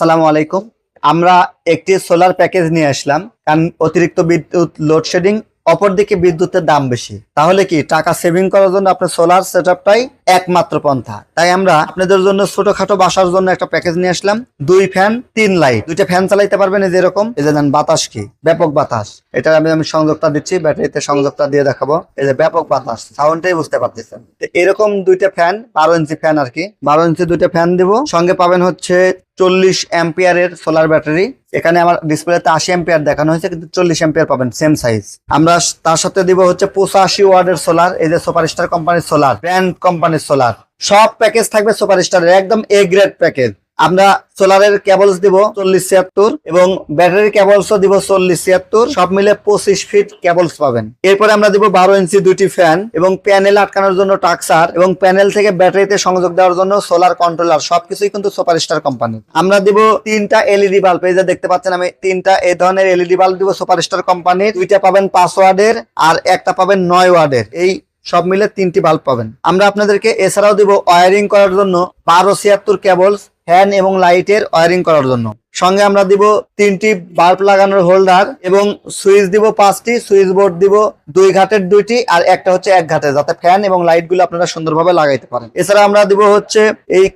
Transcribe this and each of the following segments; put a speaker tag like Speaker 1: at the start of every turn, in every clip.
Speaker 1: সালামু আলাইকুম। আমরা একটি সোলার প্যাকেজ নিয়ে আসলাম, কারণ অতিরিক্ত বিদ্যুৎ লোডশেডিং অপরদিকে বিদ্যুতের দাম বেশি। তাহলে কি টাকা সেভিং করার জন্য আপনার সোলার সেটআপটাই একমাত্র পন্থা? তাই আমরা আপনাদের জন্য ছোটখাটো বাসার জন্য একটা প্যাকেজ নিয়ে আসলাম, দুই ফ্যান তিন লাইট দুইটা ফ্যান চালাইতে পারবেন এই যে এরকম, এই যে বাতাস কি? ব্যাপক বাতাস। এটা আমি আমি সংযোগটা দিচ্ছি, ব্যাটারিতে সংযোগটা দিয়ে দেখাবো। এই যে ব্যাপক বাতাস সাউন্ডটাই বুঝতে পারতেছেন। এরকম দুইটা ফ্যান বারো ইঞ্চি ফ্যান আর কি, বারো ইঞ্চি দুইটা ফ্যান দিব। সঙ্গে পাবেন হচ্ছে চল্লিশ অ্যাম্পিয়ারের সোলার ব্যাটারি এখানে আমার ডিসপ্লেতে আশি এম্পিয়ার দেখানো হয়েছে, কিন্তু চল্লিশ এম্পিয়ার পাবেন সেম সাইজ আমরা তার সাথে দিব হচ্ছে পঁচাশি ওয়ার্ডের সোলার এই যে সুপার স্টার কোম্পানির সোলার ব্র্যান্ড কোম্পানির সোলার সব প্যাকেজ থাকবে সুপার স্টারের একদম এ গ্রেড প্যাকেজ আমরা সোলারের কেবলস দিব চল্লিশ ছিয়াত্তর এবং ব্যাটারি কেবলসও দিব চল্লিশ ছিয়াত্তর। সব মিলে পঁচিশ ফিট কেবলস পাবেন। এরপরে আমরা দিব বারো ইঞ্চি দুটি ফ্যান এবং প্যানেল আটকানোর জন্য টাক্সার এবং প্যানেল থেকে ব্যাটারিতে সংযোগ দেওয়ার জন্য সোলার কন্ট্রোলার সবকিছুই কিন্তু সুপার স্টার কোম্পানি আমরা দিব তিনটা এলইডি বাল্ব এই যে দেখতে পাচ্ছেন আমি তিনটা, এই ধরনের এলইডি বাল্ব দিব সুপার স্টার কোম্পানি দুইটা পাবেন পাঁচ ওয়ার্ডের আর একটা পাবেন নয় ওয়ার্ডের। এই সব মিলে তিনটি বাল্ব পাবেন। আমরা আপনাদেরকে এছাড়াও দিব ওয়ারিং করার জন্য বারো ছিয়াত্তর কেবলস ফ্যান এবং লাইটের ওয়ারিং করার জন্য। সঙ্গে আমরা দিব তিনটি বাল্ব লাগানোর হোল্ডার এবং সুইচ দিব পাঁচটি সুইচ বোর্ড দিব দুই ঘাটের দুইটি আর একটা হচ্ছে এক ঘাটে, যাতে ফ্যান এবং লাইটগুলো আপনারা সুন্দরভাবে লাগাইতে পারেন। এছাড়া আমরা দিব হচ্ছে এই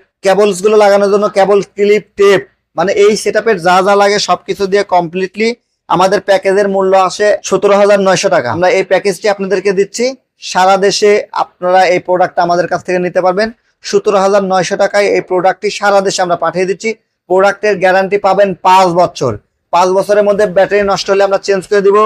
Speaker 1: গুলো লাগানোর জন্য কেবল ক্লিপ টেপ মানে এই সেটআপের যা যা লাগে সবকিছু দিয়ে কমপ্লিটলি আমাদের প্যাকেজের মূল্য আসে সতেরো হাজার নয়শো টাকা। আমরা এই প্যাকেজটি আপনাদেরকে দিচ্ছি। সারা দেশে আপনারা এই প্রোডাক্টটা আমাদের কাছ থেকে নিতে পারবেন। সতেরো হাজার নয়শো টাকায় এই প্রোডাক্টটি সারা দেশে আমরা পাঠিয়ে দিচ্ছি। প্রোডাক্টের গ্যারান্টি পাবেন পাঁচ বছর। পাঁচ বছরের মধ্যে ব্যাটারি নষ্ট হলে আমরা চেঞ্জ করে দিব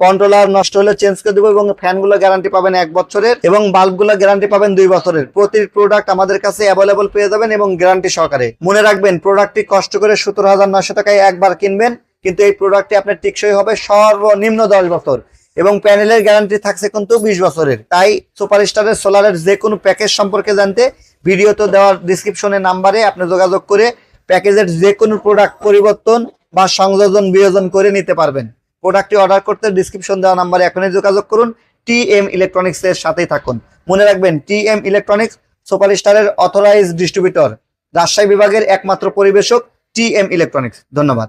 Speaker 1: কন্ট্রোলার নষ্ট হলে চেঞ্জ করে দিব এবং ফ্যানগুলো গ্যারান্টি পাবেন এক বছরের এবং বাল্বগুলো গ্যারান্টি পাবেন দুই বছরের। প্রতি প্রোডাক্ট আমাদের কাছে অ্যাভেলেবল পেয়ে যাবেন এবং গ্যারান্টি সহকারে। মনে রাখবেন প্রোডাক্টটি কষ্ট করে সতেরো হাজার নয়শো টাকায় একবার কিনবেন, কিন্তু এই প্রোডাক্টটি আপনার টিকসই হবে সর্বনিম্ন দশ বছর। এবং প্যানেলের গ্যারান্টি থাকছে কিন্তু বিশ বছরের। তাই সুপার স্টারের সোলারের যে কোনো প্যাকেজ সম্পর্কে জানতে ভিডিওতে দেওয়ার ডিসক্রিপশনের নাম্বারে আপনি যোগাযোগ করে প্যাকেজের যে কোনো প্রোডাক্ট পরিবর্তন বা সংযোজন, বিয়োজন করে নিতে পারবেন। প্রোডাক্টটি অর্ডার করতে ডিসক্রিপশন দেওয়া নাম্বারে এখনই যোগাযোগ করুন। টি এম ইলেকট্রনিক্সের সাথেই থাকুন। মনে রাখবেন টি এম ইলেকট্রনিক্স সুপার স্টারের অথরাইজ ডিস্ট্রিবিউটর রাজশাহী বিভাগের একমাত্র পরিবেশক টি এম ইলেকট্রনিক্স ধন্যবাদ।